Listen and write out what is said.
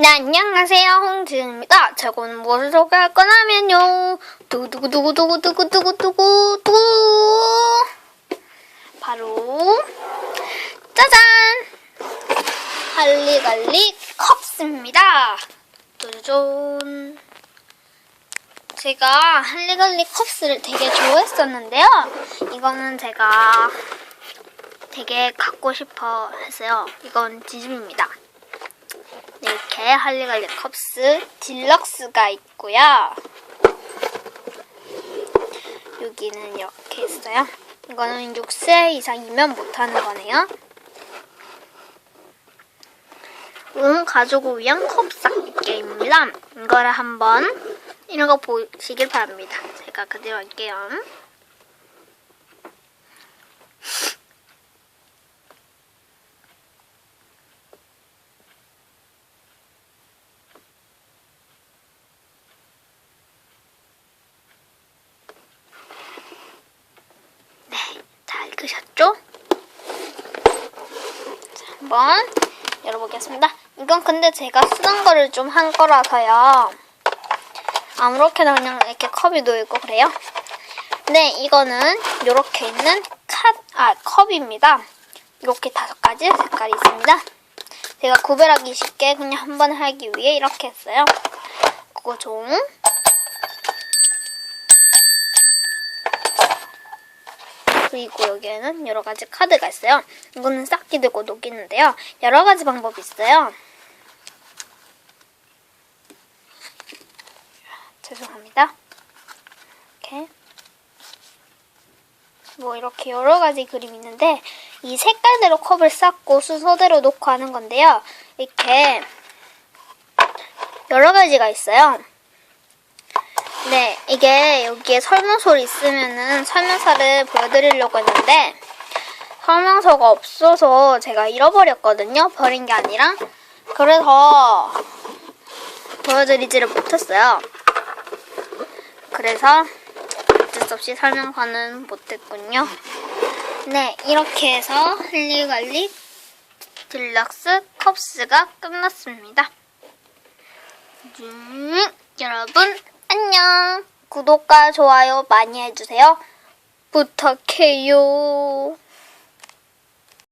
네, 안녕하세요. 홍지입니다. 저는 무엇을 소개할 거냐면요. 두구두구두구두구두구두구두구 바로 짜잔! 할리갈리 컵스입니다. 짜잔. 제가 할리갈리 컵스를 되게 좋아했었는데요. 이거는 제가 되게 갖고 싶어 했어요. 이건 디즈니입니다. 네, 이렇게 할리갈리 컵스 딜럭스가 있고요. 여기는 이렇게 있어요. 이거는 6세 이상이면 못하는 거네요. 온 가족을 위한 컵 쌓기 게임입니다. 이거를 한번 이런 거 보시길 바랍니다. 제가 그대로 할게요. 네, 자, 한번 열어보겠습니다. 이건 근데 제가 쓰던 거를 좀 한 거라서요. 아무렇게나 그냥 이렇게 컵이 놓이고 그래요. 네, 이거는 이렇게 있는 카, 아, 컵입니다. 이렇게 다섯 가지 색깔이 있습니다. 제가 구별하기 쉽게 그냥 한 번 하기 위해 이렇게 했어요. 그거 종. 그리고 여기에는 여러 가지 카드가 있어요. 이거는 쌓기 들고 녹이는데요. 여러 가지 방법이 있어요. 죄송합니다. 이렇게. 뭐 이렇게 여러 가지 그림이 있는데 이 색깔대로 컵을 쌓고 순서대로 놓고 하는 건데요. 이렇게 여러 가지가 있어요. 네, 이게 여기에 설명서를 있으면은 설명서를 보여드리려고 했는데 설명서가 없어서 제가 잃어버렸거든요. 버린 게 아니라 그래서 보여드리지를 못했어요. 그래서 어쩔 수 없이 설명서는 못했군요. 네, 이렇게 해서 할리갈리 딜럭스 컵스가 끝났습니다. 음, 여러분 안녕. 구독과 좋아요 많이 해주세요. 부탁해요.